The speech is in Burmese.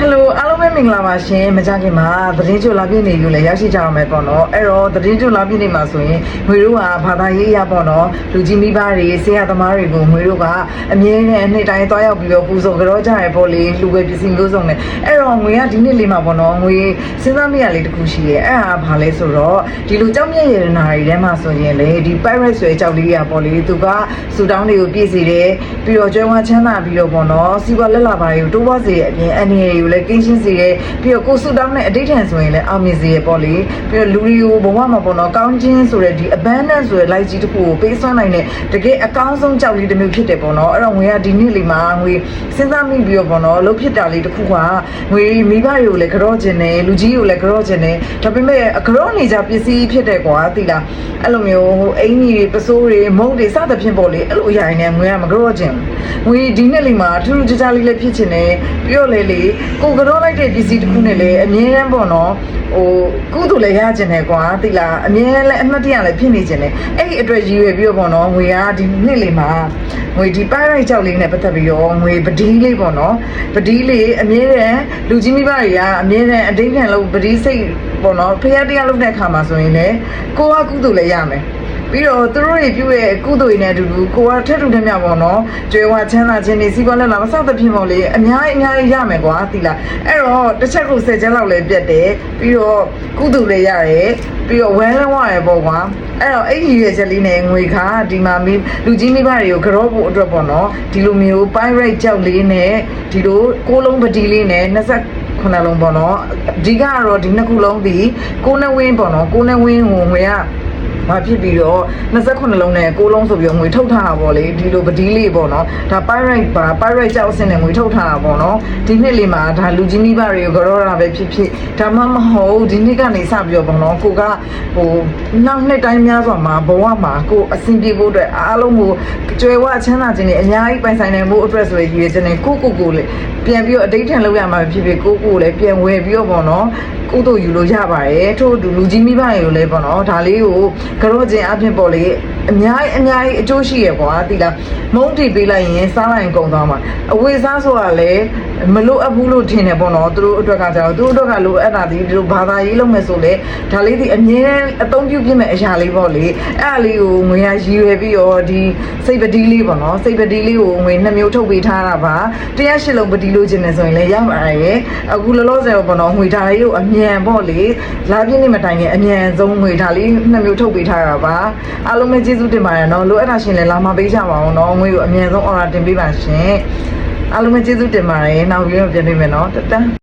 Hello င်္ဂလာပါရှင်မကြခင်မှာသတင်းကြိုလာပြည့်နေယူလဲရောက်ရှိကြအောင်မယ်ပေါ့နော်အဲ့တော့သတင်းကြိုလာပြည့်နေမှာဆိုရင်ငွေတို့ကဘာသာရေးအရပေါ့နော်လူကြီးမိဘတွေဆရာသမားတွေကိုငွေတို့ကအမြဲတမ်းအနှစ်တိုင်းသွားရောက်ပြီးတော့ပူဇော်ကြောကြရပေါ့လေလူပဲပစ္စည်းမျိုးစုံနဲ့အဲ့တော့ငွေကဒီနေ့လေးမှာပေါ့နော်ငွေစဉ်းစားမိရလေးတစ်ခုရှိရဲ့အဲ့ဒါဘာလဲဆိုတော့ဒီလူကြောက်မြက်ရတနာတွေထဲမှာဆိုရင်လေဒီ pirate ဆွဲကြောက်လေးရပေါ့လေသူကစူတောင်းတွေကိုပြည့်စီတယ်ပြီးတော့ကျွမ်းဝချမ်းသာပြီးတော့ပေါ့နော်စီပွားလက်လာပါတွေကိုတိုးပွားစေတဲ့အပြင်အနေရတွေကိုလည်းကင်းရှင်းစေတယ်ပြီးတော့ကိုစူတောင်းတဲ့အတိတ်ထန်ဆိုရင်လည်းအောင်မြင်စေရပေါ့လေပြီးတော့လူတွေကိုဘဝမှာပေါ့နော်ကောင်းခြင်းဆိုတဲ့ဒီ abundance ဆိုတဲ့ light ကြီးတစ်ခုကိုပေးစွမ်းနိုင်တဲ့တကယ်အကောင်းဆုံးကြောက်လေးတစ်မျိုးဖြစ်တယ်ပေါ့နော်အဲ့တော့ငွေကဒီနေ့လေးမှာငွေစဉ်းစားမိပြီးတော့ပေါ့နော်လှုပ်ဖြစ်တာလေးတစ်ခုကငွေမိဘတွေကိုလည်းကြော့ခြင်းနဲ့လူကြီးကိုလည်းကြော့ခြင်းနဲ့ဒါပေမဲ့ကြော့နေကြပစ္စည်းဖြစ်တယ်ကွာသိလားအဲ့လိုမျိုးဟိုအင်ကြီးတွေပစိုးတွေမုံတွေစသဖြင့်ပေါ့လေအဲ့လိုအရာတွေနဲ့ငွေကမကြော့ခြင်းဘူးငွေဒီနေ့လေးမှာထူးထူးခြားခြားလေးလည်းဖြစ်ခြင်းနဲ့ပြီးတော့လေလေကိုကြော့လိုက်တဲ့ပစ္စည်းတစ်ခုနဲ့လည်းအမြဲတမ်းပေါ့နော်ဟိုကုသိုလ်လည်းရခြင်းနဲ့ကွာသိလားအမြဲလည်းအမှတ်တရလည်းဖြစ်နေခြင်းနဲ့အဲ့ဒီအတွက်ရည်ရွယ်ပြီးတော့ပေါ့နော်ငွေကဒီနေ့လေးမှာငွေဒီပိုင်ရိုက်ကြောက်လေးနဲ့ပတ်သက်ပြီးတော့ငွေပဒီလေးပေါ့နော်ပဒီလေးအမြဲတမ်းလူကြီးမိဘတွေကအမြဲတမ်းအတိတ်ခံလို့ပဒီစိတ်ပေါ့နော်ဖျက်တရားလုပ်တဲ့အခါမှာဆိုရင်လည်းကိုကကုသိုလ်လည်းရမယ် ပြီးတော့သူတို့တွေပြုရဲ့ကုသိုလ်တွေနဲ့အတူတူကိုကထက်ထူထက်မြတ်ပေါ့နော်ကျွဲဝချမ်းသာခြင်းတွေစီးပွားလက်လာမစသဖြင့်ပေါ့လေအများကြီးအများကြီးရမယ်ကွာသိလားအဲ့တော့တစ်ချက်ကို၁၀ချက်လောက်လည်းပြတ်တယ်ပြီးတော့ကုသိုလ်လည်းရတယ်ပြီးတော့ဝမ်းလုံးဝရပေါ့ကွာအဲ့တော့အဲ့ဒီရွယ်ချက်လေးနဲ့ငွေခါဒီမှာမိလူကြီးမိဘတွေကိုကြောဖို့အတွက်ပေါ့နော်ဒီလိုမျိုး pirate ကြောက်လေးနဲ့ဒီလိုကိုးလုံးပတိလေးနဲ့20ခုနလုံးပေါ့နော်အဓိကကတော့ဒီနှစ်ခုလုံးဒီကိုးနှဝင်းပေါ့နော်ကိုးနှဝင်းဟိုငွေက ဘာဖြစ်ပြီးတော့29လုံးနဲ့6လုံးဆိုပြီးတော့ငွေထုတ်ထားတာပေါ့လေဒီလိုပဒီလေးပေါ့နော်ဒါ pirate ပါ pirate ကြောက်အစင်းနဲ့ငွေထုတ်ထားတာပေါ့နော်ဒီနှစ်လေးမှာဒါလူကြီးမိဘတွေကိုကြောတာပဲဖြစ်ဖြစ်ဒါမှမဟုတ်ဒီနှစ်ကနေစပြီးတော့ပေါ့နော်ကိုကဟိုနောက်နှစ်တိုင်းများစွာမှာဘဝမှာကိုအဆင်ပြေဖို့အတွက်အားလုံးကိုကြွယ်ဝချမ်းသာခြင်းတွေအများကြီးပိုင်ဆိုင်နိုင်ဖို့အတွက်ဆိုရည်ရည်ခြင်းနဲ့ကိုကိုကိုလေပြန်ပြီးတော့အတိတ်ထန်လောက်ရမှာဖြစ်ဖြစ်ကိုကိုလည်းပြန်ဝယ်ပြီးတော့ပေါ့နော် ကုသိုလ်ယူလို့ရပါတယ်ထို့အတူလူကြီးမိဘတွေကိုလည်းပေါ့နော်ဒါလေးကိုကြောခြင်းအပြင်ပေါ့လေ အများကြီးအများကြီးအကျိုးရှိရကွာတိလားမုန်းတီပေးလိုက်ရင်စားလိုက်ရင်ကုန်သွားမှာအဝေစားဆိုတာလည်းမလို့အပ်ဘူးလို့ထင်တယ်ပေါ့နော်သူတို့အတွက်ကကြတော့သူတို့အတွက်ကလိုအပ်တာဒီဒီလိုဘာသာရေးလုပ်မယ်ဆိုလေဒါလေးဒီအမြဲအသုံးပြုပြမယ့်အရာလေးပေါ့လေအဲ့ဒါလေးကိုငွေရရည်ရွယ်ပြီးတော့ဒီစိတ်ပတိလေးပေါ့နော်စိတ်ပတိလေးကိုငွေနှစ်မျိုးထုတ်ပေးထားတာပါတရားရှိလုံးပတိလို့ခြင်းနေဆိုရင်လည်းရပါရဲ့အခုလောလောဆယ်ပေါ့နော်ငွေဓာတ်လေးကိုအမြန်ပေါ့လေလာပြည့်နေမတိုင်ခင်အမြန်ဆုံးငွေဓာတ်လေးနှစ်မျိုးထုတ်ပေးထားတာပါအားလုံးပဲကျေးဇူးတင်ပါတယ်နော်လိုအပ်တာရှင်လည်းလာမပေးကြပါအောင်နော်ငွေကိုအမြန်ဆုံး order တင်ပေးပါရှင်အားလုံးပဲကျေးဇူးတင်ပါတယ်နောက်ပြီးတော့ပြန်တွေ့မယ်နော်တတန်း